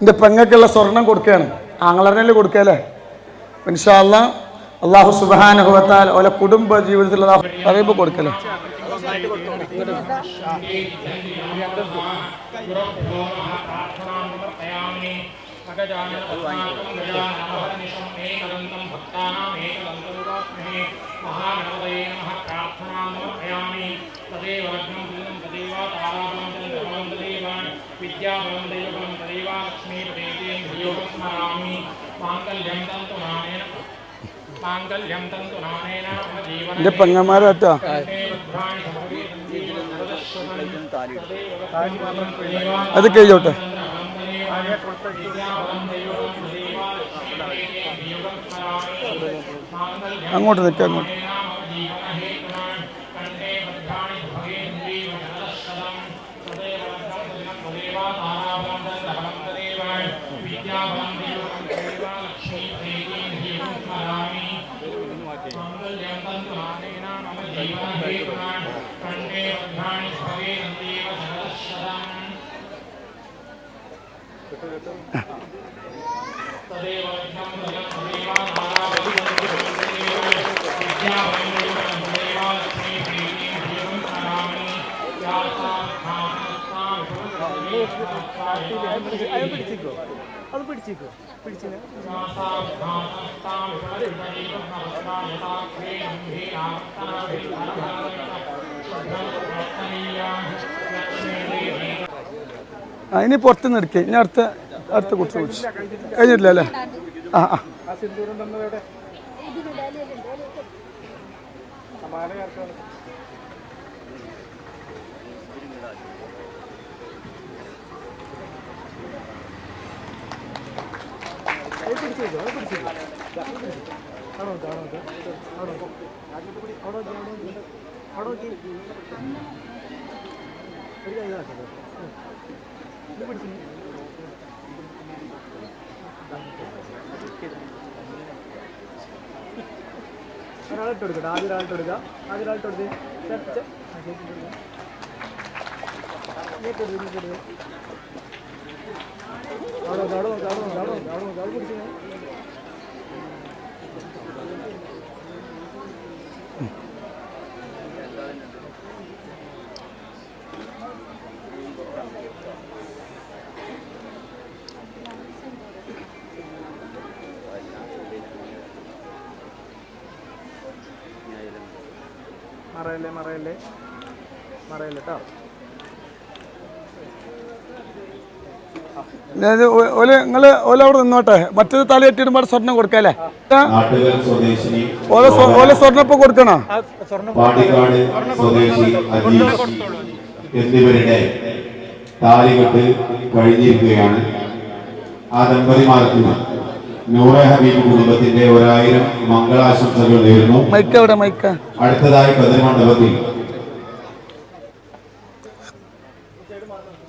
എന്റെ പെങ്ങൾക്കുള്ള സ്വർണം കൊടുക്കുകയാണ്. ആങ്ങളറിനല്ലേ കൊടുക്കല്ലേ മനുഷ്യല്ല അള്ളാഹു സുബാനുഭവത്താൽ ഓലെ കുടുംബ ജീവിതത്തിൽ അറിയിപ്പ് കൊടുക്കല്ലേ? പ്രാർത്ഥനാമർപ്പയാമി തദൈവ തദൈവ താരാപുരം തദൈവാണ് വിദ്യാബലം ദൈവബലം ദൈവാലക്ഷ്മി പ്രീതിയും യോഗം സ്മരാമി മാംഗല്യം തന്തുനാണേന മാംഗല്യം തന്തുനാണേന എന്റെ അത് കഴിഞ്ഞോട്ടെ അങ്ങോട്ട് നിൽക്കാം അങ്ങോട്ട്. ಅದು ಬಿಡಿಸಿಕೋ ಅದು ಬಿಡಿಸಿಕೋ ಬಿಡಿಸಿನ ഇനി പുറത്തുനിന്ന് എടുക്കേ. ഇനി അടുത്ത അടുത്ത കുട്ടി വിളിച്ചു കഴിഞ്ഞിട്ടില്ല അല്ലേ? ആ. ആ ആ. ഒരാളിട്ട് കൊടുക്കട്ടെ ആദ്യം ഒരാളിട്ട് കൊടുക്കുക ആദ്യം ഒരാളിട്ട് കൊടുത്ത് ചെ- ചെ- ആ, മറയല്ലേ മറയല്ലേ? മറയല്ലേ കേട്ടോ ഓൽ നിങ്ങൾ ഓല അവിടെ നിന്നോട്ടെ. മറ്റേത് തലയെട്ടിടുമ്പോൾ സ്വർണം കൊടുക്കല്ലേ? ഓല ഓല സ്വർണം ഇപ്പൊ കൊടുക്കണോ? എന്നിവരുടെ താലികെട്ട് കഴിഞ്ഞിരിക്കുകയാണ് ആ ദമ്പതിമാർക്ക് നൂറ ഹബീബ് കുടുംബത്തിന്റെ ഒരായിരം മംഗളാശംസകൾ നേരുന്നു. മൈക്ക് എവിടെ? മൈക്ക് അടുത്തതായി കതിർമണ്ഡപത്തിൽ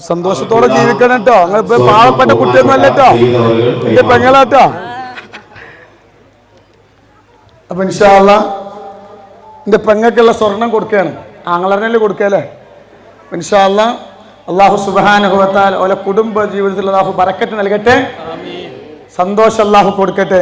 സന്തോഷത്തോടെ ജീവിക്കണം കേട്ടോ നിങ്ങൾ ഇപ്പൊ പാവപ്പെട്ട കുട്ടിയൊന്നും അല്ല കേട്ടോ എന്റെ പെങ്ങളാട്ടോ. അപ്പൊ ഇൻഷാല്ല എന്റെ പെങ്ങൾക്കുള്ള സ്വർണം കൊടുക്കുകയാണ്. ആങ്ങളറിനല്ലേ കൊടുക്കല്ലേ ഇൻഷാല്ല അള്ളാഹു സുബാനുഭവത്താൽ ഓലെ കുടുംബ ജീവിതത്തിൽ അള്ളാഹു ബറക്കത്ത് നൽകട്ടെ. സന്തോഷം അള്ളാഹു കൊടുക്കട്ടെ.